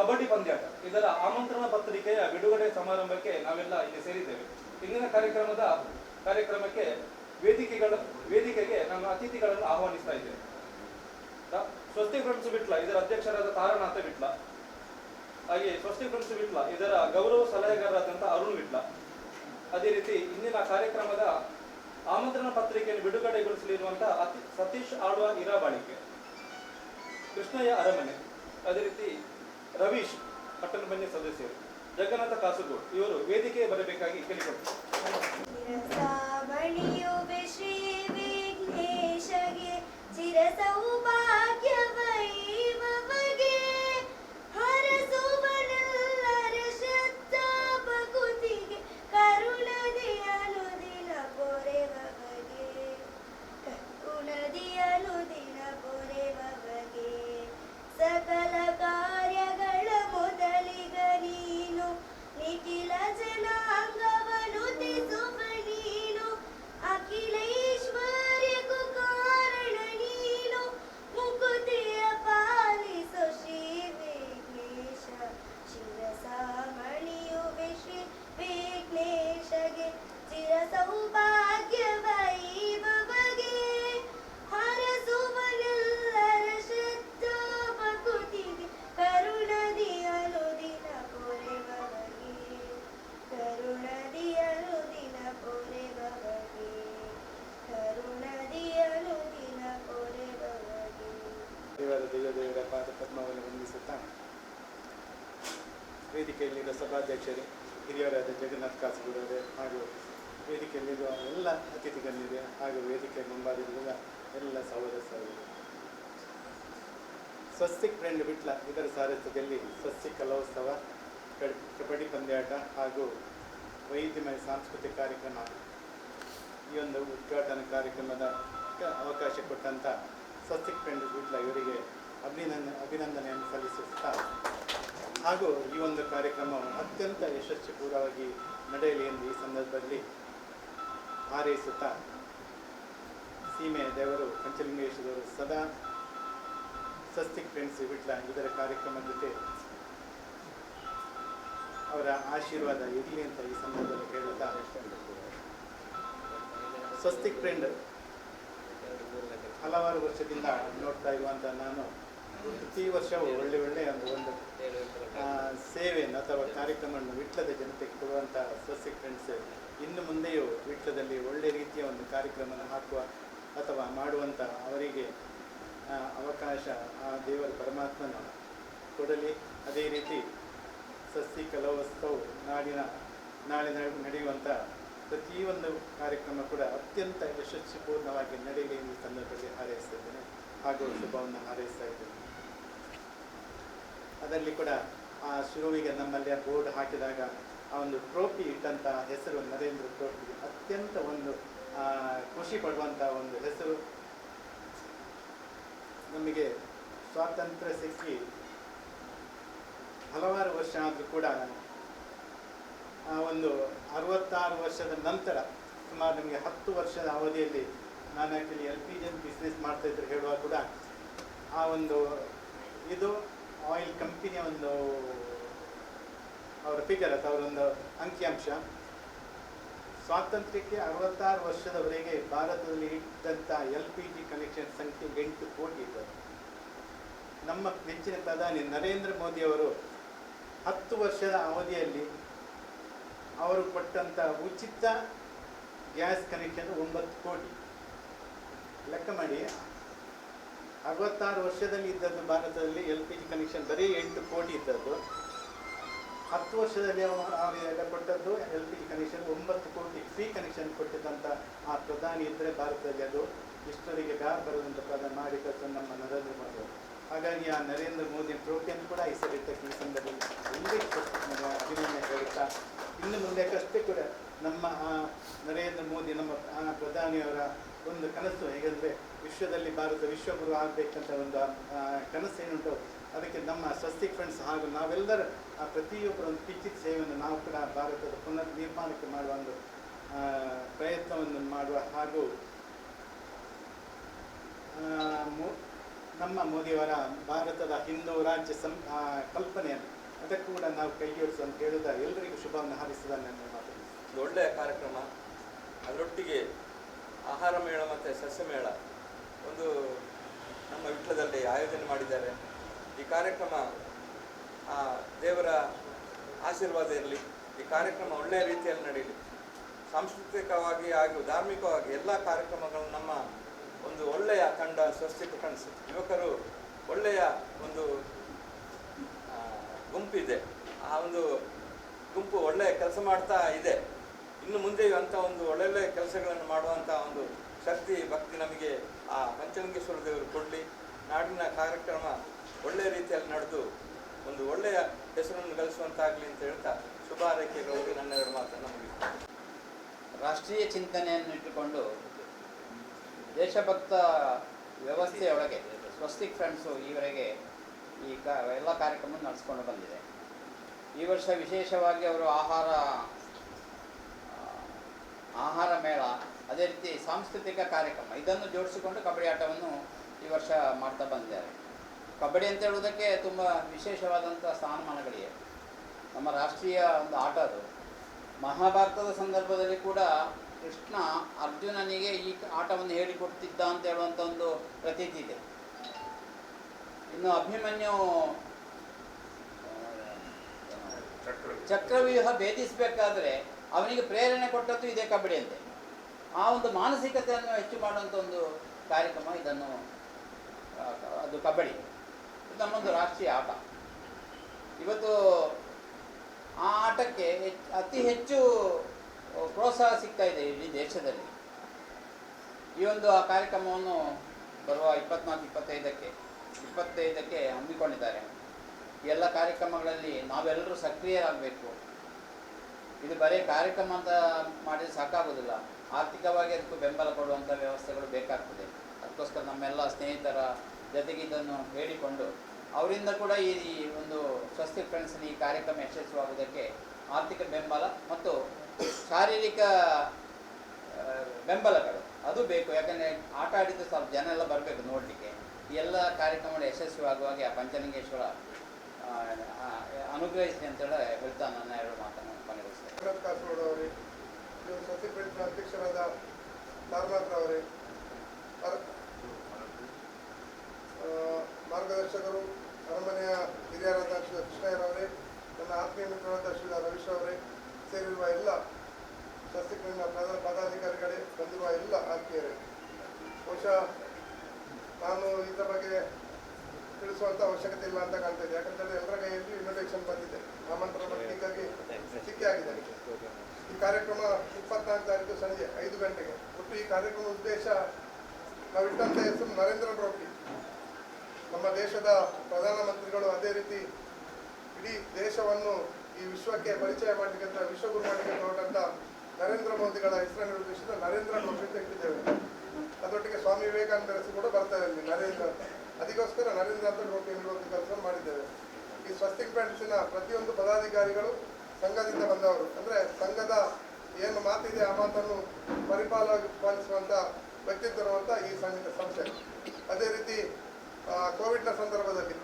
ಕಬಡ್ಡಿ ಪಂದ್ಯಾಟ. ಇದರ ಆಮಂತ್ರಣ ಪತ್ರಿಕೆಯ ಬಿಡುಗಡೆ ಸಮಾರಂಭಕ್ಕೆ ನಾವೆಲ್ಲ ಇಲ್ಲಿ ಸೇರಿದ್ದೇವೆ. ಇಂದಿನ ಕಾರ್ಯಕ್ರಮದ ಕಾರ್ಯಕ್ರಮಕ್ಕೆ ವೇದಿಕೆಗಳ, ವೇದಿಕೆಗೆ ನಮ್ಮ ಅತಿಥಿಗಳನ್ನು ಆಹ್ವಾನಿಸ್ತಾ ಇದ್ದೇವೆ. ಸ್ವಸ್ತಿ ಫ್ರೆಂಡ್ಸ್ ಬಿಟ್ಲ, ಇದರ ಅಧ್ಯಕ್ಷರಾದ ತಾರನಾಥ ಬಿಟ್ಲ ಹಾಗೆ ಸ್ವಸ್ತಿ ಫ್ರೆಂಡ್ಸ್ ಬಿಟ್ಲ, ಇದರ ಗೌರವ ಸಲಹೆಗಾರರಾದಂಥ ಅರುಣ್ ಬಿಟ್ಲ. ಅದೇ ರೀತಿ ಇಂದಿನ ಕಾರ್ಯಕ್ರಮದ ಆಮಂತ್ರಣ ಪತ್ರಿಕೆಯನ್ನು ಬಿಡುಗಡೆಗೊಳಿಸಲಿರುವಂತಹ ಸತೀಶ್ ಆಳ್ವ ಇರಾಬಾಳಿಕೆ, ಕೃಷ್ಣಯ್ಯ ಅರಮನೆ. ಅದೇ ರೀತಿ ರವೀಶ್ ಪಟ್ಟಣ ಪಂಚಾಯತ್ ಸದಸ್ಯರು. ಜಗನ್ನಾಥ ಕಾಸರಗೋಡು ಇವರು ವೇದಿಕೆ ಬರಬೇಕಾಗಿ ಕೇಳಿಕೊಳ್ತಾರೆ. ಸಭಾಧ್ಯಕ್ಷರೇ ಹಿರಿಯರಾದ ಜಗನ್ನಾಥ್ ಕಾಸರಗೋಡವರೇ ಹಾಗೂ ವೇದಿಕೆಯಲ್ಲಿರುವ ಎಲ್ಲ ಅತಿಥಿಗಳಿದೆ ಹಾಗೂ ವೇದಿಕೆ ಮುಂಭಾಗದಲ್ಲಿರುವ ಎಲ್ಲ ಸಹೋದರ ಸಹೋದರಿ ಸ್ವಸ್ತಿಕ್ ಫ್ರೆಂಡ್ ಬಿಟ್ಲ ಇದರ ಸಾರಥ್ಯದಲ್ಲಿ ಸ್ವಸ್ತಿಕ್ ಕಲೋತ್ಸವ ಕಬಡ್ಡಿ ಪಂದ್ಯಾಟ ಹಾಗೂ ವೈದ್ಯಮಯ ಸಾಂಸ್ಕೃತಿಕ ಕಾರ್ಯಕ್ರಮ. ಈ ಒಂದು ಉದ್ಘಾಟನಾ ಕಾರ್ಯಕ್ರಮದ ಅವಕಾಶ ಕೊಟ್ಟಂಥ ಸ್ವಸ್ತಿಕ್ ಫ್ರೆಂಡ್ ಬಿಟ್ಲ ಇವರಿಗೆ ಅಭಿನಂದನೆ ಅಭಿನಂದನೆಯನ್ನು ಸಲ್ಲಿಸುತ್ತಾ ಹಾಗೂ ಈ ಒಂದು ಕಾರ್ಯಕ್ರಮವು ಅತ್ಯಂತ ಯಶಸ್ವಿಪೂರ್ವವಾಗಿ ನಡೆಯಲಿ ಎಂದು ಈ ಸಂದರ್ಭದಲ್ಲಿ ಹಾರೈಸುತ್ತಾ ಸೀಮೆಯ ದೇವರು, ಪಂಚಲಿಂಗೇಶ್ವರರು ಸದಾ ಸಸ್ತಿಕ್ ಫ್ರೆಂಡ್ಸ್ ಬಿಟ್ಲ ಇದರ ಕಾರ್ಯಕ್ರಮ ಜೊತೆ ಅವರ ಆಶೀರ್ವಾದ ಇರಲಿ ಅಂತ ಈ ಸಂದರ್ಭದಲ್ಲಿ ಹೇಳುತ್ತಾ ಸ್ವಸ್ತಿಕ್ ಫ್ರೆಂಡ್ ಹಲವಾರು ವರ್ಷದಿಂದ ನೋಡ್ತಾ ಇರುವಂಥ ನಾನು ಪ್ರತಿ ವರ್ಷವೂ ಒಳ್ಳೆ ಒಳ್ಳೆಯ ಒಂದು ಒಂದು ಸೇವೆಯನ್ನು ಅಥವಾ ಕಾರ್ಯಕ್ರಮವನ್ನು ವಿಟ್ಲದ ಜನತೆಗೆ ಕೊಡುವಂಥ ಸಸ್ಯ ಫ್ರೆಂಡ್ಸ್ ಇನ್ನು ಮುಂದೆಯೂ ವಿಟ್ಲದಲ್ಲಿ ಒಳ್ಳೆ ರೀತಿಯ ಒಂದು ಕಾರ್ಯಕ್ರಮವನ್ನು ಹಾಕುವ ಅಥವಾ ಮಾಡುವಂಥ ಅವರಿಗೆ ಅವಕಾಶ ಆ ದೇವರ ಪರಮಾತ್ಮನ ಕೊಡಲಿ. ಅದೇ ರೀತಿ ಸಸ್ಯ ಕಲೋತ್ಸವ ನಾಡಿನ, ನಾಳೆ ನಡೆ- ನಡೆಯುವಂಥ ಪ್ರತಿಯೊಂದು ಕಾರ್ಯಕ್ರಮ ಕೂಡ ಅತ್ಯಂತ ಯಶಸ್ವಿಪೂರ್ಣವಾಗಿ ನಡೆಯಲಿ ಎಂದು ಸಂದರ್ಭದಲ್ಲಿ ಹಾರೈಸ್ತಾ ಇದ್ದೇನೆ. ಹಾಗೂ ಶುಭವನ್ನು ಹಾರೈಸ್ತಾ ಇದ್ದೇನೆ. ಅದರಲ್ಲಿ ಕೂಡ ಆ ಶುರುವಿಗೆ ನಮ್ಮಲ್ಲಿ ಆ ಬೋರ್ಡ್ ಹಾಕಿದಾಗ ಆ ಒಂದು ಟ್ರೋಫಿ ಇಟ್ಟಂಥ ಹೆಸರು, ನರೇಂದ್ರ ಟ್ರೋಫಿ. ಅತ್ಯಂತ ಒಂದು ಖುಷಿ ಪಡುವಂಥ ಒಂದು ಹೆಸರು. ನಮಗೆ ಸ್ವಾತಂತ್ರ್ಯ ಸಿಕ್ಕಿ ಹಲವಾರು ವರ್ಷ ಆದರೂ ಕೂಡ ಆ ಒಂದು ಅರವತ್ತಾರು ವರ್ಷದ ನಂತರ ಸುಮಾರು ನಮಗೆ ಹತ್ತು ವರ್ಷದ ಅವಧಿಯಲ್ಲಿ ನಾನು actually L P G business ಮಾಡ್ತಾ ಇದ್ರು ಹೇಳುವಾಗ ಕೂಡ ಆ ಒಂದು ಇದು ಆಯಿಲ್ ಕಂಪನಿಯ ಒಂದು, ಅವರ ಫಿಗರ್ ಅಥವಾ ಅವರೊಂದು ಅಂಕಿಅಂಶ. ಸ್ವಾತಂತ್ರ್ಯಕ್ಕೆ ಅರವತ್ತಾರು ವರ್ಷದವರೆಗೆ ಭಾರತದಲ್ಲಿ ಇದ್ದಂಥ ಎಲ್ ಪಿ ಜಿ ಕನೆಕ್ಷನ್ ಸಂಖ್ಯೆ ಎಂಟು ಕೋಟಿ ಇದ್ದದ್ದು. ನಮ್ಮ ನೆಚ್ಚಿನ ಪ್ರಧಾನಿ ನರೇಂದ್ರ ಮೋದಿಯವರು ಹತ್ತು ವರ್ಷದ ಅವಧಿಯಲ್ಲಿ ಅವರು ಕೊಟ್ಟಂಥ ಉಚಿತ ಗ್ಯಾಸ್ ಕನೆಕ್ಷನ್ ಒಂಬತ್ತು ಕೋಟಿ. ಲೆಕ್ಕ ಮಾಡಿ ಅರವತ್ತಾರು ವರ್ಷದಲ್ಲಿ ಇದ್ದದ್ದು ಭಾರತದಲ್ಲಿ ಎಲ್ ಪಿ ಜಿ ಕನೆಕ್ಷನ್ ಬರೀ ಎಂಟು ಕೋಟಿ ಇದ್ದದ್ದು ಹತ್ತು ವರ್ಷದಲ್ಲಿ ಅವರು ಎಲ್ಲ ಕೊಟ್ಟದ್ದು ಎಲ್ ಪಿ ಜಿ ಕನೆಕ್ಷನ್ ಒಂಬತ್ತು ಕೋಟಿ ಫ್ರೀ ಕನೆಕ್ಷನ್ ಕೊಟ್ಟಿದ್ದಂಥ ಆ ಪ್ರಧಾನಿ ಇದ್ದರೆ ಭಾರತದಲ್ಲಿ ಅದು ಇಷ್ಟರಿಗೆ ಬ್ಯಾರ ಬರುವಂಥ ಪ್ರಧಾನ ಮಾಡಿದ್ದು ನಮ್ಮ ನರೇಂದ್ರ ಮೋದಿ. ಹಾಗಾಗಿ ಆ ನರೇಂದ್ರ ಮೋದಿ ಟ್ರೋಫಿಯನ್ನು ಕೂಡ ಈ ಸರಿತಕ್ಕೆ ಈ ಸಂದರ್ಭದಲ್ಲಿ ಅಭಿನಂದನೆ ಹೇಳುತ್ತಾ ಇನ್ನು ಮುಂದಕ್ಕಷ್ಟೇ ಕೂಡ ನಮ್ಮ ನರೇಂದ್ರ ಮೋದಿ ನಮ್ಮ ಪ್ರಧಾನಿಯವರ ಒಂದು ಕನಸು ಹೇಗೆಂದರೆ ವಿಶ್ವದಲ್ಲಿ ಭಾರತ ವಿಶ್ವಗುರು ಆಗಬೇಕಂತ ಒಂದು ಕನಸು ಏನುಂಟು? ಅದಕ್ಕೆ ನಮ್ಮ ಸ್ವಸ್ತಿಕ್ ಫ್ರೆಂಡ್ಸ್ ಹಾಗೂ ನಾವೆಲ್ಲರ ಪ್ರತಿಯೊಬ್ಬರ ಒಂದು ಕಿಂಚಿತ್ ಸೇವೆಯನ್ನು ನಾವು ಕೂಡ ಭಾರತದ ಪುನರ್ ನಿರ್ಮಾಣಕ್ಕೆ ಮಾಡುವ ಒಂದು ಪ್ರಯತ್ನವನ್ನು ಮಾಡುವ ಹಾಗೂ ನಮ್ಮ ಮೋದಿಯವರ ಭಾರತದ ಹಿಂದೂ ರಾಜ್ಯ ಸಂ ಕಲ್ಪನೆಯನ್ನು, ಅದಕ್ಕೂ ಕೂಡ ನಾವು ಕೈ ಜೋಡಿಸು ಅಂತ ಹೇಳುತ್ತಾ ಎಲ್ಲರಿಗೂ ಶುಭವನ್ನು ಹಾರಿಸಿದ ನನ್ನ ಮಾತು ಒಳ್ಳೆಯ ಕಾರ್ಯಕ್ರಮ, ಅದರೊಟ್ಟಿಗೆ ಆಹಾರ ಮೇಳ ಮತ್ತು ಸಸ್ಯ ಮೇಳ ಒಂದು ನಮ್ಮ ವಿಟ್ಲದಲ್ಲಿ ಆಯೋಜನೆ ಮಾಡಿದ್ದಾರೆ. ಈ ಕಾರ್ಯಕ್ರಮ, ಆ ದೇವರ ಆಶೀರ್ವಾದ ಇರಲಿ, ಈ ಕಾರ್ಯಕ್ರಮ ಒಳ್ಳೆಯ ರೀತಿಯಲ್ಲಿ ನಡೀಲಿ. ಸಾಂಸ್ಕೃತಿಕವಾಗಿ ಹಾಗೂ ಧಾರ್ಮಿಕವಾಗಿ ಎಲ್ಲ ಕಾರ್ಯಕ್ರಮಗಳು ನಮ್ಮ ಒಂದು ಒಳ್ಳೆಯ ತಂಡ, ಸ್ವಸ್ತಿಕ ಫ್ರೆಂಡ್ಸ್ ಯುವಕರು ಒಳ್ಳೆಯ ಒಂದು ಗುಂಪಿದೆ. ಆ ಒಂದು ಗುಂಪು ಒಳ್ಳೆಯ ಕೆಲಸ ಮಾಡ್ತಾ ಇದೆ. ಇನ್ನು ಮುಂದೆ ಅಂತ ಒಂದು ಒಳ್ಳೊಳ್ಳೆ ಕೆಲಸಗಳನ್ನು ಮಾಡುವಂಥ ಒಂದು ಶಕ್ತಿ, ಭಕ್ತಿ ನಮಗೆ ಆ ಪಂಚಲಿಂಗೇಶ್ವರ ದೇವರು ಕೊಡಲಿ. ನಾಡಿನ ಕಾರ್ಯಕ್ರಮ ಒಳ್ಳೆಯ ರೀತಿಯಲ್ಲಿ ನಡೆದು ಒಂದು ಒಳ್ಳೆಯ ಹೆಸರನ್ನು ಗಳಿಸುವಂತಾಗಲಿ ಅಂತ ಹೇಳ್ತಾ ಶುಭ ಆರೈಕೆಗಳಿಗೆ ನನ್ನ ಎರಡು ಮಾತನ್ನು ರಾಷ್ಟ್ರೀಯ ಚಿಂತನೆಯನ್ನು ಇಟ್ಟುಕೊಂಡು ದೇಶಭಕ್ತ ವ್ಯವಸ್ಥೆಯೊಳಗೆ, ಸ್ವಸ್ತಿಕ್ ಫ್ರೆಂಡ್ಸು ಈವರೆಗೆ ಈ ಕ, ಎಲ್ಲ ಕಾರ್ಯಕ್ರಮ ನಡೆಸ್ಕೊಂಡು ಬಂದಿದೆ. ಈ ವರ್ಷ ವಿಶೇಷವಾಗಿ ಅವರು ಆಹಾರ ಆಹಾರ ಮೇಳ ಅದೇ ರೀತಿ ಸಾಂಸ್ಕೃತಿಕ ಕಾರ್ಯಕ್ರಮ ಇದನ್ನು ಜೋಡಿಸಿಕೊಂಡು ಕಬಡ್ಡಿ ಆಟವನ್ನು ಈ ವರ್ಷ ಮಾಡ್ತಾ ಬಂದಿದ್ದಾರೆ. ಕಬಡ್ಡಿ ಅಂತ ಹೇಳುವುದಕ್ಕೆ ತುಂಬ ವಿಶೇಷವಾದಂಥ ಸ್ಥಾನಮಾನಗಳಿವೆ. ನಮ್ಮ ರಾಷ್ಟ್ರೀಯ ಒಂದು ಆಟ ಅದು. ಮಹಾಭಾರತದ ಸಂದರ್ಭದಲ್ಲಿ ಕೂಡ ಕೃಷ್ಣ ಅರ್ಜುನನಿಗೆ ಈ ಆಟವನ್ನು ಹೇಳಿಕೊಡ್ತಿದ್ದ ಅಂತ ಹೇಳುವಂಥ ಒಂದು ಪ್ರತೀತಿ ಇದೆ. ಇನ್ನು ಅಭಿಮನ್ಯು ಚಕ್ರವ್ಯೂಹ ಭೇದಿಸಬೇಕಾದ್ರೆ ಅವನಿಗೆ ಪ್ರೇರಣೆ ಕೊಟ್ಟದ್ದು ಇದೇ ಕಬಡ್ಡಿ ಅಂತೆ. ಆ ಒಂದು ಮಾನಸಿಕತೆಯನ್ನು ಹೆಚ್ಚು ಮಾಡುವಂಥ ಒಂದು ಕಾರ್ಯಕ್ರಮ ಇದನ್ನು ಅದು ಕಬಡ್ಡಿ. ಇದು ನಮ್ಮೊಂದು ರಾಷ್ಟ್ರೀಯ ಆಟ. ಇವತ್ತು ಆ ಆಟಕ್ಕೆ ಅತಿ ಹೆಚ್ಚು ಪ್ರೋತ್ಸಾಹ ಸಿಗ್ತಾ ಇದೆ ಇಡೀ ದೇಶದಲ್ಲಿ. ಈ ಒಂದು ಆ ಕಾರ್ಯಕ್ರಮವನ್ನು ಬರುವ ಇಪ್ಪತ್ನಾಲ್ಕು, ಇಪ್ಪತ್ತೈದಕ್ಕೆ ಇಪ್ಪತ್ತೈದಕ್ಕೆ ಹಮ್ಮಿಕೊಂಡಿದ್ದಾರೆ. ಎಲ್ಲ ಕಾರ್ಯಕ್ರಮಗಳಲ್ಲಿ ನಾವೆಲ್ಲರೂ ಸಕ್ರಿಯರಾಗಬೇಕು. ಇದು ಬರೀ ಕಾರ್ಯಕ್ರಮ ಅಂತ ಮಾಡಿದ್ರೆ ಸಾಕಾಗೋದಿಲ್ಲ. ಆರ್ಥಿಕವಾಗಿ ಅದಕ್ಕೂ ಬೆಂಬಲ ಕೊಡುವಂಥ ವ್ಯವಸ್ಥೆಗಳು ಬೇಕಾಗ್ತದೆ. ಅದಕ್ಕೋಸ್ಕರ ನಮ್ಮೆಲ್ಲ ಸ್ನೇಹಿತರ ಜೊತೆಗೆ ಇದನ್ನು ಹೇಳಿಕೊಂಡು, ಅವರಿಂದ ಕೂಡ ಈ ಒಂದು ಸ್ವಸ್ತಿ ಫ್ರೆಂಡ್ಸ್ನ ಈ ಕಾರ್ಯಕ್ರಮ ಯಶಸ್ವಿಯಾಗುವುದಕ್ಕೆ ಆರ್ಥಿಕ ಬೆಂಬಲ ಮತ್ತು ಶಾರೀರಿಕ ಬೆಂಬಲಗಳು. ಅದು ಬೇಕು. ಯಾಕಂದರೆ ಆಟ ಆಡಿದ್ದು ಸ್ವಲ್ಪ ಜನ ಎಲ್ಲ ಬರಬೇಕು ನೋಡಲಿಕ್ಕೆ. ಎಲ್ಲ ಕಾರ್ಯಕ್ರಮಗಳು ಯಶಸ್ವಿಯಾಗುವಾಗ ಆ ಪಂಚಲಿಂಗೇಶ್ವರ ಅನುಗ್ರಹಿಸಲಿ ಅಂತೇಳಿ ಹೇಳ್ತಾ ನನ್ನ ಎರಡು ಮಾತನ್ನು. ಭರತ್ ಕಾಸರಗೋಡು ಅವರೇ ಇದು ಸತ್ಯಪೀಠದ ಅಧ್ಯಕ್ಷರಾದ ತಾರನಾಥ್ ಅವರೇ ಮಾರ್ಗದರ್ಶಕರು, ಅರಮನೆಯ ಹಿರಿಯರಾದ ಶ್ರೀ ಕೃಷ್ಣಯ್ಯರವರೇ ನನ್ನ ಆತ್ಮೀಯ ಮಿತ್ರರಾದ ಶ್ರೀ ರವೀಶ್ ಅವರೇ ಸೇರಿರುವ ಎಲ್ಲ ಸಸ್ಯಕ್ರಿಯ ಪದ ಪದಾಧಿಕಾರಿಗಳೇ ಬಂದಿರುವ ಎಲ್ಲ ಆತ್ಮೀಯರೇ. ಬಹುಶಃ ನಾನು ಇದರ ಬಗ್ಗೆ ತಿಳಿಸುವಂತ ಅವಶ್ಯಕತೆ ಇಲ್ಲ ಅಂತ ಕಾಣ್ತದೆ ಯಾಕಂತಂದ್ರೆ ಎಲ್ಲರ ಕೈಯಲ್ಲಿ ಇನ್ವಿಟೇಷನ್ ಬಂದಿದೆ. ಆಮಂತ್ರಣ ಪತ್ರಿಕೆಗೆ ಸಿಕ್ಕಿ ಆಗಿದೆ. ಈ ಕಾರ್ಯಕ್ರಮ ಇಪ್ಪತ್ನಾಲ್ಕು ತಾರೀಕು ಸಂಜೆ ಐದು ಗಂಟೆಗೆ. ಒಟ್ಟು ಈ ಕಾರ್ಯಕ್ರಮದ ಉದ್ದೇಶ ನಾವು ಹೆಸರು ನರೇಂದ್ರ ಟ್ರೋಫಿ ನಮ್ಮ ದೇಶದ ಪ್ರಧಾನಮಂತ್ರಿಗಳು ಅದೇ ರೀತಿ ಇಡೀ ದೇಶವನ್ನು ಈ ವಿಶ್ವಕ್ಕೆ ಪರಿಚಯ ಮಾಡಲಿಕ್ಕಂತ ಅಂತ ವಿಶ್ವಗುರು ಮಾಡಲಿಕ್ಕೆ ಹೊರಟಂತ ನರೇಂದ್ರ ಮೋದಿಗಳ ಹೆಸರನ್ನು ಉದ್ದೇಶಿಸಿದ ನರೇಂದ್ರ ಟ್ರೋಫಿ ಅಂತ ಇಟ್ಟಿದ್ದೇವೆ. ಸ್ವಾಮಿ ವಿವೇಕಾನಂದ ಹೆಸರು ಕೂಡ ಬರ್ತಾ ಅಲ್ಲಿ, ನರೇಂದ್ರ ಅದಕ್ಕೋಸ್ಕರ ನರೇಂದ್ರ ಟ್ರೋಫಿ ನೀಡುವಂಥ ಕೆಲಸ ಮಾಡಿದ್ದೇವೆ. ಈ ಸ್ವಸ್ತಿಕ್ ಫ್ರೆಂಡ್ಸಿನ ಪ್ರತಿಯೊಂದು ಪದಾಧಿಕಾರಿಗಳು ಸಂಘದಿಂದ ಬಂದವರು. ಅಂದ್ರೆ ಸಂಘದ ಏನು ಮಾತಿದೆ ಆ ಮಾತನ್ನು ಪರಿಪಾಲ ಪಾಲಿಸುವಂಥ ವ್ಯಕ್ತಿತ್ವ ಇರುವಂತ ಈ ಸಂಘ ಸಂಸ್ಥೆ. ಅದೇ ರೀತಿ ಕೋವಿಡ್ನ ಸಂದರ್ಭದಲ್ಲಿ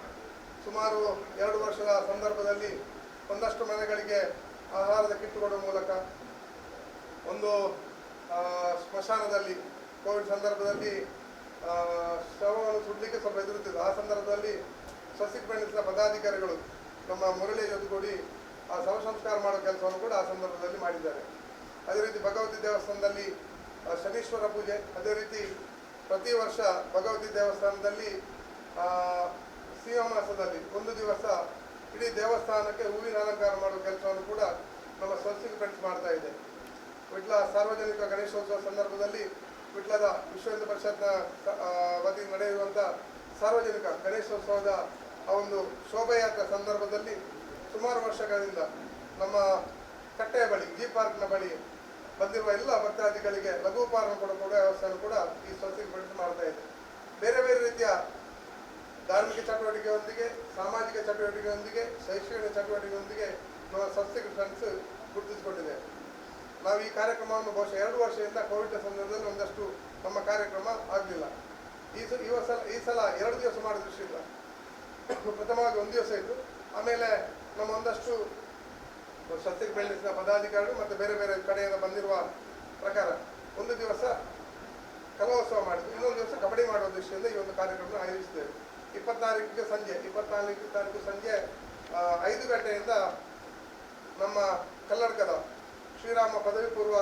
ಸುಮಾರು ಎರಡು ವರ್ಷದ ಸಂದರ್ಭದಲ್ಲಿ ಒಂದಷ್ಟು ಮನೆಗಳಿಗೆ ಆಹಾರದ ಕಿಟ್ ಕೊಡುವ ಮೂಲಕ ಒಂದು ಸ್ಮಶಾನದಲ್ಲಿ ಕೋವಿಡ್ ಸಂದರ್ಭದಲ್ಲಿ ಶವವನ್ನು ಸುಡ್ಲಿಕ್ಕೆ ಸ್ವಲ್ಪ ಎದುರುತ್ತಿದ್ದು ಆ ಸಂದರ್ಭದಲ್ಲಿ ಸ್ವಸ್ತಿಕ್ ಫ್ರೆಂಡ್ಸ್ನ ಪದಾಧಿಕಾರಿಗಳು ನಮ್ಮ ಮುರಳಿ ಜೊತೆಗೂಡಿ ಆ ಶವ ಸಂಸ್ಕಾರ ಮಾಡೋ ಕೆಲಸವನ್ನು ಕೂಡ ಆ ಸಂದರ್ಭದಲ್ಲಿ ಮಾಡಿದ್ದಾರೆ. ಅದೇ ರೀತಿ ಭಗವತಿ ದೇವಸ್ಥಾನದಲ್ಲಿ ಶನೀಶ್ವರ ಪೂಜೆ ಅದೇ ರೀತಿ ಪ್ರತಿ ವರ್ಷ ಭಗವತಿ ದೇವಸ್ಥಾನದಲ್ಲಿ ಆ, ಸಿಂಹ ಮಾಸದಲ್ಲಿ ಒಂದು ದಿವಸ ಇಡೀ ದೇವಸ್ಥಾನಕ್ಕೆ ಹೂವಿನ ಅಲಂಕಾರ ಮಾಡುವ ಕೆಲಸವನ್ನು ಕೂಡ ನಮ್ಮ ಸ್ವಸ್ತಿಕ್ ಫ್ರೆಂಡ್ಸ್ ಮಾಡ್ತಾ ಇದೆ ವಿಟ್ಲ ಸಾರ್ವಜನಿಕ ಗಣೇಶೋತ್ಸವ ಸಂದರ್ಭದಲ್ಲಿ ವಿಟ್ಲದ ವಿಶ್ವ ಹಿಂದೂ ಪರಿಷತ್ನ ವತಿಯಿಂದ ನಡೆಯುವಂಥ ಸಾರ್ವಜನಿಕ ಗಣೇಶೋತ್ಸವದ ಆ ಒಂದು ಶೋಭಾಯಾತ್ರೆ ಸಂದರ್ಭದಲ್ಲಿ ಸುಮಾರು ವರ್ಷಗಳಿಂದ ನಮ್ಮ ಕಟ್ಟೆಯ ಬಳಿ, ಜಿ ಪಾರ್ಕ್ನ ಬಳಿ ಬಂದಿರುವ ಎಲ್ಲ ಭಕ್ತಾದಿಗಳಿಗೆ ಲಘು ಉಪಹಾರ ಕೊಡುವ ಕೊಡುವ ವ್ಯವಸ್ಥೆಯನ್ನು ಕೂಡ ಈ ಸ್ವಸ್ತಿಕ್ ಬಳಸಿ ಮಾಡ್ತಾ ಇದೆ ಬೇರೆ ಬೇರೆ ರೀತಿಯ ಧಾರ್ಮಿಕ ಚಟುವಟಿಕೆಯೊಂದಿಗೆ, ಸಾಮಾಜಿಕ ಚಟುವಟಿಕೆಯೊಂದಿಗೆ, ಶೈಕ್ಷಣಿಕ ಚಟುವಟಿಕೆಯೊಂದಿಗೆ ನಮ್ಮ ಸಂಸ್ಥೆಗೆ ಫ್ರೆಂಡ್ಸ್ ಗುರುತಿಸಿಕೊಂಡಿದೆ ನಾವು ಈ ಕಾರ್ಯಕ್ರಮವನ್ನು ಬಹುಶಃ ಎರಡು ವರ್ಷದಿಂದ ಕೋವಿಡ್ ಸಂದರ್ಭದಲ್ಲಿ ಒಂದಷ್ಟು ನಮ್ಮ ಕಾರ್ಯಕ್ರಮ ಆಗಲಿಲ್ಲ. ಈ ಸ, ಈ ಸಲ ಈ ಸಲ ಎರಡು ದಿವಸ ಮಾಡೋ ದೃಷ್ಟಿಯಿಲ್ಲ ಪ್ರಥಮವಾಗಿ ಒಂದು ದಿವಸ ಇತ್ತು ಆಮೇಲೆ ನಮ್ಮ ಒಂದಷ್ಟು ಸಸ್ಯಕ್ಕೆ ಬೆಳೆಸಿದ ಪದಾಧಿಕಾರಿಗಳು ಮತ್ತು ಬೇರೆ ಬೇರೆ ಕಡೆಯಿಂದ ಬಂದಿರುವ ಪ್ರಕಾರ ಒಂದು ದಿವಸ ಕಲೋತ್ಸವ ಮಾಡಿದ್ವಿ. ಇನ್ನೊಂದು ದಿವಸ ಕಬಡ್ಡಿ ಮಾಡುವ ದೃಷ್ಟಿಯಿಂದ ಈ ಒಂದು ಕಾರ್ಯಕ್ರಮ ಆಯೋಜಿಸಿದ್ದೇವೆ. ಇಪ್ಪತ್ತಾರೀಕಿಗೆ ಸಂಜೆ ಇಪ್ಪತ್ನಾಲ್ಕು ತಾರೀಕು ಸಂಜೆ ಐದು ಗಂಟೆಯಿಂದ ನಮ್ಮ ಕಲ್ಲಡ್ಕದ ಶ್ರೀರಾಮ ಪದವಿ ಪೂರ್ವ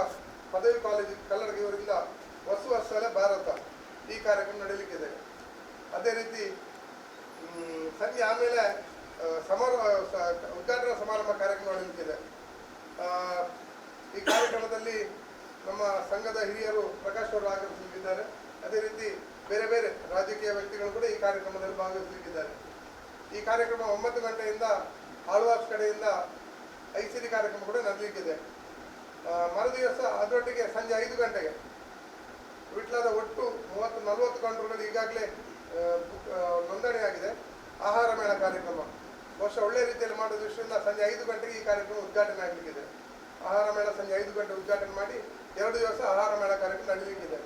ಪದವಿ ಕಾಲೇಜು ಕಲ್ಲಡಗಿಯವರಿಂದ ವಸು ವತ್ಸಲೆ ಭಾರತ ಈ ಕಾರ್ಯಕ್ರಮ ನಡೆಯಲಿಕ್ಕಿದೆ ಅದೇ ರೀತಿ ಸಂಜೆ ಆಮೇಲೆ ಸಮಾರೋಹ ಉದ್ಘಾಟನಾ ಸಮಾರಂಭ ಕಾರ್ಯಕ್ರಮ ನಡೆಯಲಿಕ್ಕಿದೆ ಈ ಕಾರ್ಯಕ್ರಮದಲ್ಲಿ ನಮ್ಮ ಸಂಘದ ಹಿರಿಯರು ಪ್ರಕಾಶ್ ಅವರು ಆಗಮಿಸಲಿದ್ದಾರೆ ಅದೇ ರೀತಿ ಬೇರೆ ಬೇರೆ ರಾಜಕೀಯ ವ್ಯಕ್ತಿಗಳು ಕೂಡ ಈ ಕಾರ್ಯಕ್ರಮದಲ್ಲಿ ಭಾಗವಹಿಸಲಿಕ್ಕಿದ್ದಾರೆ ಈ ಕಾರ್ಯಕ್ರಮ ಒಂಬತ್ತು ಗಂಟೆಯಿಂದ, ಆಳ್ವಾಸ್ ಕಡೆಯಿಂದ ಐಸಿಡಿ ಕಾರ್ಯಕ್ರಮ ಕೂಡ ನಡೆಯಲಿಕ್ಕಿದೆ ಮರುದಿವಸ ಅದರೊಟ್ಟಿಗೆ ಸಂಜೆ ಐದು ಗಂಟೆಗೆ. ವಿಟ್ಲದ ಒಟ್ಟು ಮೂವತ್ತು, ನಲವತ್ತು ಕಂಟ್ರೋಲ್ ಈಗಾಗಲೇ ನೋಂದಣಿಯಾಗಿದೆ ನೋಂದಣಿ ಆಗಿದೆ. ಆಹಾರ ಮೇಳ ಕಾರ್ಯಕ್ರಮ. ವರ್ಷ ಒಳ್ಳೆ ರೀತಿಯಲ್ಲಿ ಮಾಡೋ ದೃಷ್ಟಿಯಿಂದ ಸಂಜೆ ಐದು ಗಂಟೆಗೆ ಈ ಕಾರ್ಯಕ್ರಮ ಉದ್ಘಾಟನೆ ಆಗಲಿಕ್ಕಿದೆ. ಆಹಾರ ಮೇಳ ಸಂಜೆ ಐದು ಗಂಟೆ ಉದ್ಘಾಟನೆ ಮಾಡಿ ಎರಡು ದಿವಸ ಆಹಾರ ಮೇಳ ಕಾರ್ಯಕ್ರಮ ನಡೆಯಲಿಕ್ಕಿದೆ.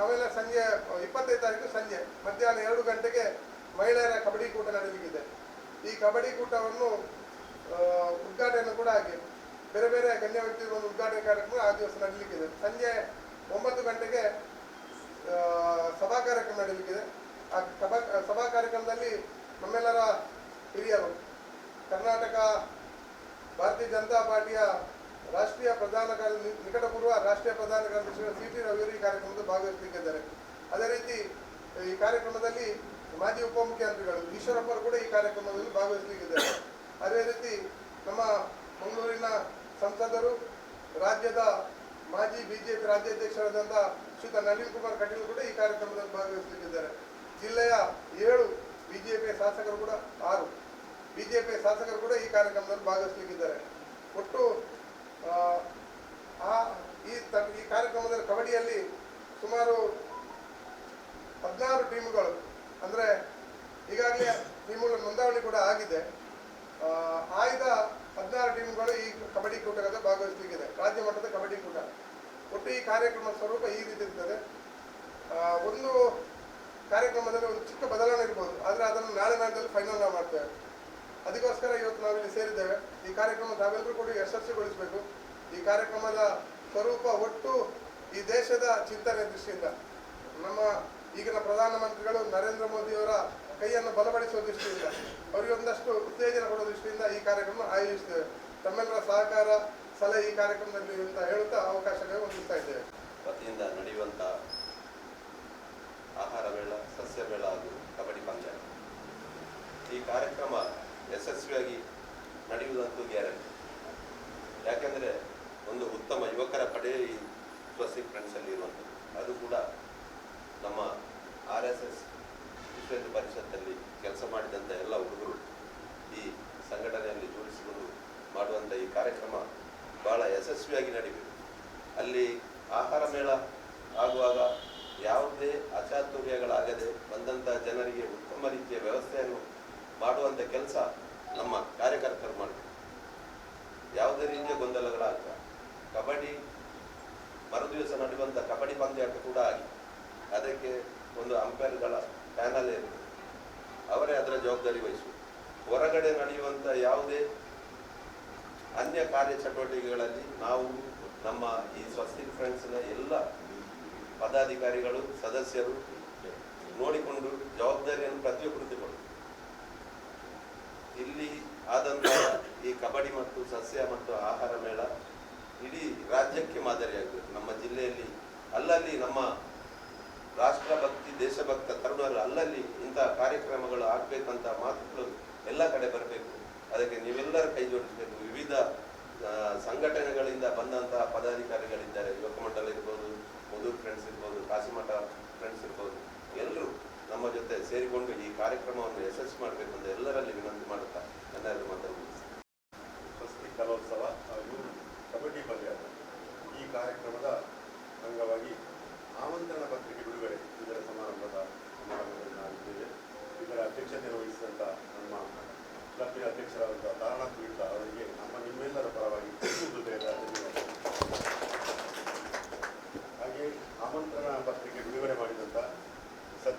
ಆಮೇಲೆ ಸಂಜೆ ಇಪ್ಪತ್ತೈದು ತಾರೀಕು ಸಂಜೆ, ಮಧ್ಯಾಹ್ನ ಎರಡು ಗಂಟೆಗೆ ಮಹಿಳೆಯರ ಕಬಡ್ಡಿ ಕೂಟ ನಡೆಯಲಿಕ್ಕಿದೆ. ಈ ಕಬಡ್ಡಿ ಕೂಟವನ್ನು ಉದ್ಘಾಟನೆ ಕೂಡ ಆಗಿ ಬೇರೆ ಬೇರೆ ಗಣ್ಯ ಒಂದು ಉದ್ಘಾಟನೆ ಕಾರ್ಯಕ್ರಮ ಆ ದಿವಸ ನಡೀಲಿಕ್ಕಿದೆ. ಸಂಜೆ ಒಂಬತ್ತು ಗಂಟೆಗೆ ಸಭಾ ಕಾರ್ಯಕ್ರಮ ನಡೀಲಿಕ್ಕಿದೆ. ಆ ಸಭಾ ಸಭಾ ಕಾರ್ಯಕ್ರಮದಲ್ಲಿ ನಮ್ಮೆಲ್ಲರ ಹಿರಿಯರು, ಕರ್ನಾಟಕ ಭಾರತೀಯ ಜನತಾ ಪಾರ್ಟಿಯ ರಾಷ್ಟ್ರೀಯ ಪ್ರಧಾನ ಕಾರ್ಯ, ನಿಕಟಪೂರ್ವ ರಾಷ್ಟ್ರೀಯ ಪ್ರಧಾನ ಕಾರ್ಯದರ್ಶಿ ಸಿ ಟಿ ರವಿಯವರು ಈ ಕಾರ್ಯಕ್ರಮದಲ್ಲಿ ಭಾಗವಹಿಸಲಿಕ್ಕಿದ್ದಾರೆ. ಅದೇ ರೀತಿ, ಈ ಕಾರ್ಯಕ್ರಮದಲ್ಲಿ ಮಾಜಿ ಉಪಮುಖ್ಯಮಂತ್ರಿಗಳು ಈಶ್ವರಪ್ಪರು ಕೂಡ ಈ ಕಾರ್ಯಕ್ರಮದಲ್ಲಿ ಭಾಗವಹಿಸಲಿಕ್ಕಿದ್ದಾರೆ. ಅದೇ ರೀತಿ ನಮ್ಮ ಮಂಗಳೂರಿನ ಸಂಸದರು ರಾಜ್ಯದ ಮಾಜಿ ಬಿಜೆಪಿ ರಾಜ್ಯಾಧ್ಯಕ್ಷರಾದಂಥ ಶ್ರೀತ ನಳಿನ್ ಕುಮಾರ್ ಕಟೀಲ್ ಕೂಡ ಈ ಕಾರ್ಯಕ್ರಮದಲ್ಲಿ ಭಾಗವಹಿಸಲಿಕ್ಕಿದ್ದಾರೆ. ಜಿಲ್ಲೆಯ ಏಳು ಬಿಜೆಪಿ ಶಾಸಕರು ಕೂಡ ಆರು ಬಿಜೆಪಿ ಶಾಸಕರು ಕೂಡ ಈ ಕಾರ್ಯಕ್ರಮದಲ್ಲಿ ಭಾಗವಹಿಸಲಿಕ್ಕಿದ್ದಾರೆ. ಒಟ್ಟು ಆ, ಈ ಈ ಕಾರ್ಯಕ್ರಮದಲ್ಲಿ ಕಬಡ್ಡಿಯಲ್ಲಿ ಸುಮಾರು ಹದಿನಾರು ಟೀಮ್ಗಳು ಅಂದರೆ ಈಗಾಗಲೇ ಟೀಮ್ಗಳ ನೋಂದಾವಣಿ ಕೂಡ ಆಗಿದೆ. ಆಯ್ದ ಹದಿನಾರು ಟೀಮ್ಗಳು ಈ ಕಬಡ್ಡಿ ಕೂಟದಲ್ಲಿ ಭಾಗವಹಿಸಲಿಕ್ಕಿದೆ ರಾಜ್ಯ ಮಟ್ಟದ ಕಬಡ್ಡಿ ಕೂಟ. ಒಟ್ಟು ಈ ಕಾರ್ಯಕ್ರಮದ ಸ್ವರೂಪ ಈ ರೀತಿ ಇರ್ತದೆ. ಒಂದು ಕಾರ್ಯಕ್ರಮದಲ್ಲಿ ಒಂದು ಚಿಕ್ಕ ಬದಲಾವಣೆ ಇರ್ಬೋದು. ಆದರೆ ಅದನ್ನು ನಾಳೆ ನಾಡದಲ್ಲಿ ಫೈನಲ್ ನಾವು ಮಾಡ್ತೇವೆ. ಅದಕ್ಕೋಸ್ಕರ ಇವತ್ತು ನಾವಿಲ್ಲಿ ಸೇರಿದ್ದೇವೆ. ಈ ಕಾರ್ಯಕ್ರಮ ತಾವೆಲ್ಲರೂ ಕೂಡ ಯಶಸ್ವಿಗೊಳಿಸಬೇಕು. ಈ ಕಾರ್ಯಕ್ರಮದ ಸ್ವರೂಪ ಒಟ್ಟು ಈ ದೇಶದ ಚಿಂತನೆ ದೃಷ್ಟಿಯಿಂದ. ನಮ್ಮ ಈಗಿನ ಪ್ರಧಾನಮಂತ್ರಿಗಳು ನರೇಂದ್ರ ಮೋದಿಯವರ ಕೈಯನ್ನು ಬಲಪಡಿಸುವ ದೃಷ್ಟಿಯಿಂದ, ಅವರಿಗೆ ಒಂದಷ್ಟು ಉತ್ತೇಜನ ಕೊಡುವ ದೃಷ್ಟಿಯಿಂದ ಈ ಕಾರ್ಯಕ್ರಮ ಆಯೋಜಿಸ್ತೇವೆ. ತಮ್ಮೆಲ್ಲರ ಸಹಕಾರ, ಸಲಹೆ ಈ ಕಾರ್ಯಕ್ರಮದಲ್ಲಿ ಅಂತ ಹೇಳುತ್ತಾ ಅವಕಾಶಗಳು ಹೊಂದಿಸ್ತಾ ಇದ್ದೇವೆ. ವತಿಯಿಂದ ನಡೆಯುವಂಥ ಆಹಾರ ಮೇಳ, ಸಸ್ಯ ಮೇಳ ಹಾಗೂ ಕಬಡ್ಡಿ ಪಂದ್ಯ. ಈ ಕಾರ್ಯಕ್ರಮ ಯಶಸ್ವಿಯಾಗಿ ನಡೆಯುವುದಂತೂ ಗ್ಯಾರಂಟಿ. ಯಾಕೆಂದರೆ ಒಂದು ಉತ್ತಮ ಯುವಕರ ಪಡೆ ಈ ಫ್ರೆಂಡ್ಸ್ ಫ್ರೆಂಡ್ಸಲ್ಲಿ ಇರುವಂಥದ್ದು. ಅದು ಕೂಡ ನಮ್ಮ ಆರ್ ಎಸ್ ಎಸ್ ವಿಶ್ವ ಹಿಂದೂ ಪರಿಷತ್ತಲ್ಲಿ ಕೆಲಸ ಮಾಡಿದಂಥ ಎಲ್ಲ ಹುಡುಗರು ಈ ಸಂಘಟನೆಯಲ್ಲಿ ಜೋಡಿಸಿಕೊಂಡು ಮಾಡುವಂಥ ಈ ಕಾರ್ಯಕ್ರಮ ಬಹಳ ಯಶಸ್ವಿಯಾಗಿ ನಡೀಬೇಕು. ಅಲ್ಲಿ ಆಹಾರ ಮೇಳ ಆಗುವಾಗ ಯಾವುದೇ ಅಚಾತುರ್ಯಗಳಾಗದೆ ಬಂದಂಥ ಜನರಿಗೆ ಉತ್ತಮ ರೀತಿಯ ವ್ಯವಸ್ಥೆಯನ್ನು ಮಾಡುವಂಥ ಕೆಲಸ ನಮ್ಮ ಕಾರ್ಯಕರ್ತರು ಮಾಡಬೇಕು. ಯಾವುದೇ ರೀತಿಯ ಗೊಂದಲಗಳಾಗ ಕಬಡ್ಡಿ ಮರುದಿವಸ ನಡೆಯುವಂಥ ಕಬಡ್ಡಿ ಪಂದ್ಯಾಟ ಕೂಡ ಆಗಿ ಅದಕ್ಕೆ ಒಂದು ಅಂಪೈರ್ಗಳ ಪ್ಯಾನಲ್ ಇರ್ತದೆ ಅವರೇ ಅದರ ಜವಾಬ್ದಾರಿ ವಹಿಸು ಹೊರಗಡೆ ನಡೆಯುವಂಥ ಯಾವುದೇ ಅನ್ಯ ಕಾರ್ಯಚಟುವಟಿಕೆಗಳಲ್ಲಿ ನಾವು, ನಮ್ಮ ಈ ಸ್ವಸ್ತಿಕ್ ಫ್ರೆಂಡ್ಸ್ನ ಎಲ್ಲ ಪದಾಧಿಕಾರಿಗಳು, ಸದಸ್ಯರು ನೋಡಿಕೊಂಡು ಜವಾಬ್ದಾರಿಯನ್ನು ಪ್ರತಿಯೊಬ್ಬರು ತಗೊಳ್ಳಿ ಇಲ್ಲಿ ಆದಂತಹ ಈ ಕಬಡ್ಡಿ ಮತ್ತು ಸಸ್ಯ ಮತ್ತು ಆಹಾರ ಮೇಳ ಇಡೀ ರಾಜ್ಯಕ್ಕೆ ಮಾದರಿಯಾಗಬೇಕು ನಮ್ಮ ಜಿಲ್ಲೆಯಲ್ಲಿ ಅಲ್ಲಲ್ಲಿ ನಮ್ಮ ರಾಷ್ಟ್ರಭಕ್ತಿ, ದೇಶಭಕ್ತ, ತರುಣರು ಅಲ್ಲಲ್ಲಿ ಇಂತಹ ಕಾರ್ಯಕ್ರಮಗಳು ಆಗಬೇಕಂತ ಮಾತುಗಳು ಎಲ್ಲ ಕಡೆ ಬರಬೇಕು. ಅದಕ್ಕೆ ನೀವೆಲ್ಲರ ಕೈ ಜೋಡಿಸಬೇಕು. ವಿವಿಧ ಸಂಘಟನೆಗಳಿಂದ ಬಂದಂತಹ ಪದಾಧಿಕಾರಿಗಳಿದ್ದಾರೆ. ಯುವಕ ಮಂಡಲ ಇರ್ಬೋದು, ಮುದೂರ್ ಫ್ರೆಂಡ್ಸ್ ಇರ್ಬೋದು ಕಾಶಿಮಠ ಫ್ರೆಂಡ್ಸ್ ಇರ್ಬೋದು. ಎಲ್ಲರೂ ನಮ್ಮ ಜೊತೆ ಸೇರಿಕೊಂಡು ಈ ಕಾರ್ಯಕ್ರಮವನ್ನು ಯಶಸ್ವಿ ಮಾಡಬೇಕು ಅಂತ ಎಲ್ಲರಲ್ಲಿ ವಿನಂತಿ ಮಾಡುತ್ತಾ ನನ್ನ ಎರಡು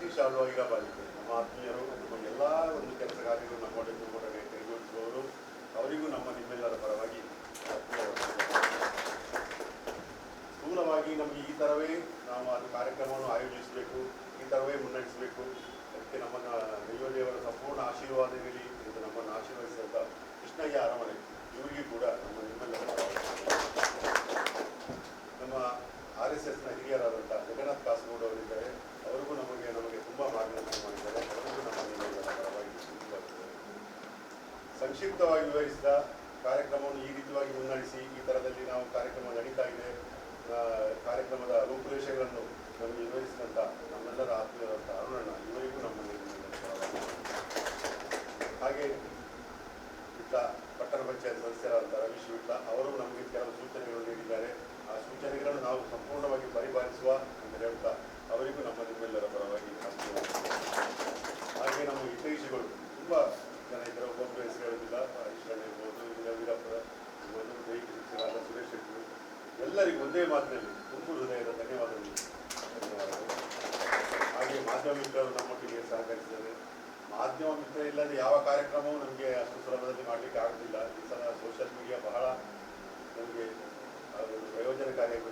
ವಿಶಾಲವಾಗಿರಬಾರದು ನಮ್ಮ ಆತ್ಮೀಯರು, ನಮ್ಮ ಎಲ್ಲ ಒಂದು ಕೆಲಸಗಾರರು ನಮ್ಮೊಡನೆ ನಮ್ಮೊಡನೆ ಕೈಗೊಳ್ಳುವವರು ಅವರಿಗೂ ನಮ್ಮ ನಿಮ್ಮೆಲ್ಲರ ಪರವಾಗಿ ಸ್ಥೂಲವಾಗಿ ನಮಗೆ ಈ ಥರವೇ ನಾವು ಅದು ಕಾರ್ಯಕ್ರಮವನ್ನು ಆಯೋಜಿಸಬೇಕು, ಈ ಥರವೇ ಮುನ್ನಡೆಸಬೇಕು. ಅದಕ್ಕೆ ನಮ್ಮ ದೇವದೇವರ ಸಂಪೂರ್ಣ ಆಶೀರ್ವಾದ ಎಂದು ನಮ್ಮನ್ನು ಆಶೀರ್ವದಿಸಿದಂಥ ಕೃಷ್ಣಯ್ಯ ಅರಮನೆ, ಇವರಿಗೂ ಕೂಡ ನಮ್ಮ ನಿಮ್ಮೆಲ್ಲರ ನಮ್ಮ ಆರ್ ಎಸ್ ಎಸ್ನ ಸಂಕ್ಷಿಪ್ತವಾಗಿ ವಿವರಿಸಿದ ಕಾರ್ಯಕ್ರಮವನ್ನು ಈ ರೀತಿಯಾಗಿ ಮುನ್ನಡೆಸಿ, ಈ ಥರದಲ್ಲಿ ನಾವು ಕಾರ್ಯಕ್ರಮ ನಡೀತಾ ಇದೆ. ಕಾರ್ಯಕ್ರಮದ ರೂಪುರೇಷೆಗಳನ್ನು ನಮಗೆ ವಿವರಿಸಿದಂಥ ನಮ್ಮೆಲ್ಲರ ಆತ್ಮೀಯರಾದಂಥ ಅರುಣಣ್ಣ ಇವರಿಗೂ ನಮ್ಮ ಹಾಗೆ ಇತ್ತ ಪಟ್ಟಣ ಪಂಚಾಯತ್ ಸದಸ್ಯರಾದಂಥ ರವೀಶ್ ವಿಟ್ಲ ಅವರು ನಮಗೆ ಕೆಲವು ಸೂಚನೆಗಳು ನೀಡಿದ್ದಾರೆ. ಆ ಸೂಚನೆಗಳನ್ನು ನಾವು ಸಂಪೂರ್ಣವಾಗಿ ಪರಿಪಾಲಿಸುವ ಅಂತ ಹೇಳ್ತಾ ಅವರಿಗೂ ನಮ್ಮ ನಿಮ್ಮೆಲ್ಲರ ಪರವಾಗಿ കാര്യങ്ങൾ